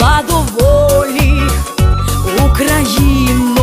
була доволі Україна.